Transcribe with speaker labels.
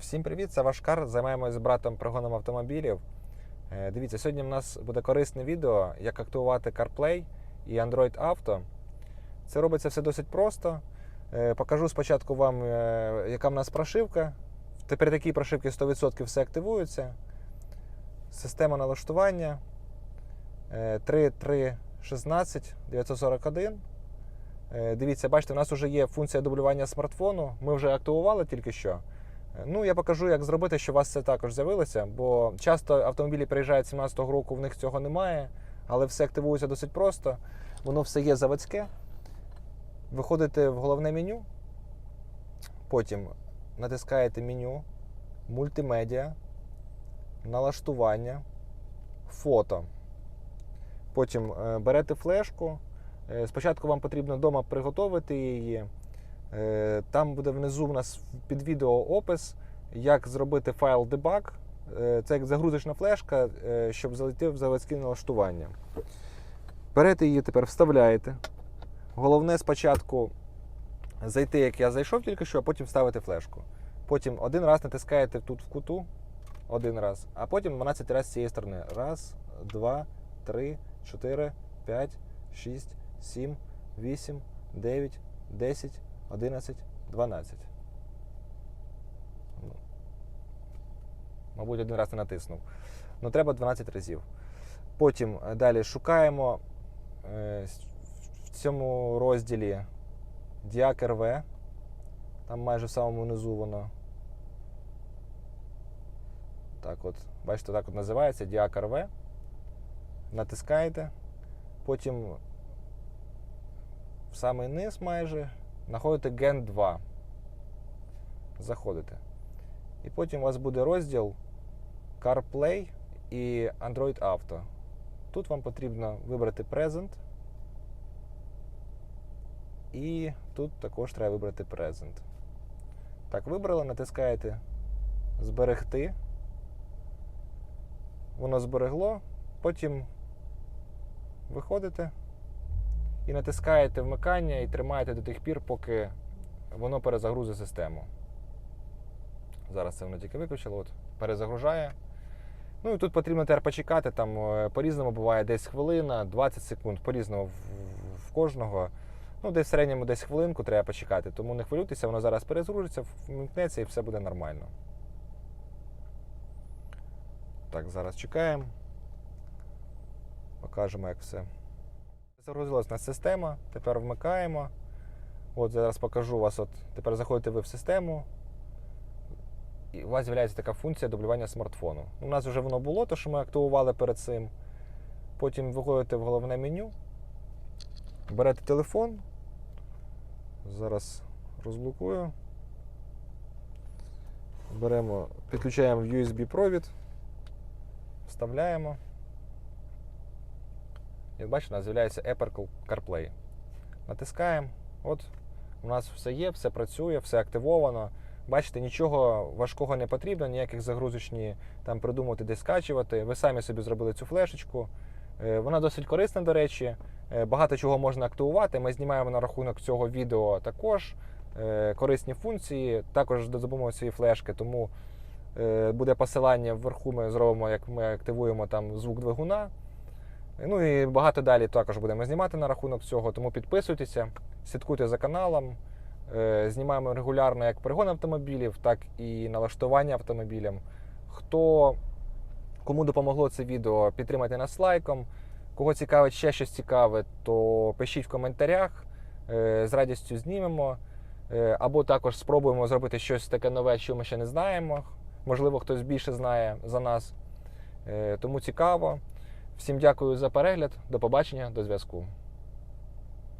Speaker 1: Всім привіт, це Вашкар. Займаємось з братом пригоном автомобілів. Е, Дивіться, сьогодні в нас буде корисне відео, як активувати CarPlay і Android Auto. Це робиться все досить просто. Е, Покажу спочатку вам, е, яка в нас прошивка. Тепер такі прошивки 100% все активується. Система налаштування е, 3316 941. Е, Дивіться, бачите, у нас вже є функція дублювання смартфону. Ми вже активували тільки що. Ну, я покажу, як зробити, щоб у вас це також з'явилося, бо часто автомобілі приїжджають 17-го року, в них цього немає, але все активується досить просто. Воно все є заводське. Виходите в головне меню, потім натискаєте меню, мультимедіа, налаштування, фото. Потім е, берете флешку. Е, Спочатку вам потрібно вдома приготувати її. Е, Там буде внизу у нас під відео опис, як зробити файл debug. Е, Це як загрузочна флешка, е, щоб залетіти в заводське налаштування. Берете її тепер, вставляєте. Головне спочатку зайти, як я зайшов тільки що, а потім вставити флешку. Потім один раз натискаєте тут в куту, один раз, а потім 12 разів з цієї сторони. Раз, два, три, чотири, п'ять, шість, сім, вісім, дев'ять, десять. 11, 12. Ну, Мабуть, один раз не натиснув. Ну, треба 12 разів. Потім е, далі шукаємо е, в цьому розділі Diac RV. Там майже в самому низу воно. Так от, бачите, так от називається Diac RV. Натискаєте. Потім в самий низ майже знаходите Gen 2. Заходите. І потім у вас буде розділ CarPlay і Android Auto. Тут вам потрібно вибрати Present. І тут також треба вибрати Present. Так, вибрали, натискаєте Зберегти. Воно зберегло. Потім виходите і натискаєте вмикання і тримаєте до тих пір, поки воно перезагрузить систему. Зараз це воно тільки виключило, от, перезагружає. Ну і тут потрібно тепер почекати, там е, по-різному буває десь хвилина, 20 секунд, по-різному в, в кожного. Ну, десь в середньому десь хвилинку треба почекати, тому не хвилюйтеся, воно зараз перезагрузиться, вмикнеться і все буде нормально. Так, зараз чекаємо. Покажемо, як все. Загрузилась у система, тепер вмикаємо. От зараз покажу вас. От, тепер заходите ви в систему. І у вас з'являється така функція дублювання смартфону. У нас вже воно було, то що ми активували перед цим. Потім виходите в головне меню, берете телефон. Зараз розблокую. Беремо, підключаємо в USB провід, вставляємо. І бачите, у нас з'являється Apple CarPlay. Натискаємо. От у нас все є, все працює, все активовано. Бачите, нічого важкого не потрібно, ніяких загрузочні там придумувати, де скачувати. Ви самі собі зробили цю флешечку. Е, Вона досить корисна, до речі. Е, Багато чого можна активувати. Ми знімаємо на рахунок цього відео також е, корисні функції, також до допомогою цієї флешки. Тому буде посилання вверху. Ми зробимо, як ми активуємо там звук двигуна. Ну і багато далі також будемо знімати на рахунок цього, тому підписуйтеся, слідкуйте за каналом. Е, Знімаємо регулярно як перегон автомобілів, так і налаштування автомобілям. Хто кому допомогло це відео, підтримайте нас лайком. Кого цікавить ще щось цікаве, то пишіть в коментарях. Е, З радістю знімемо. Е, Або також спробуємо зробити щось таке нове, що ми ще не знаємо. Можливо, хтось більше знає за нас. Тому цікаво. Всім дякую за перегляд. До побачення, до зв'язку.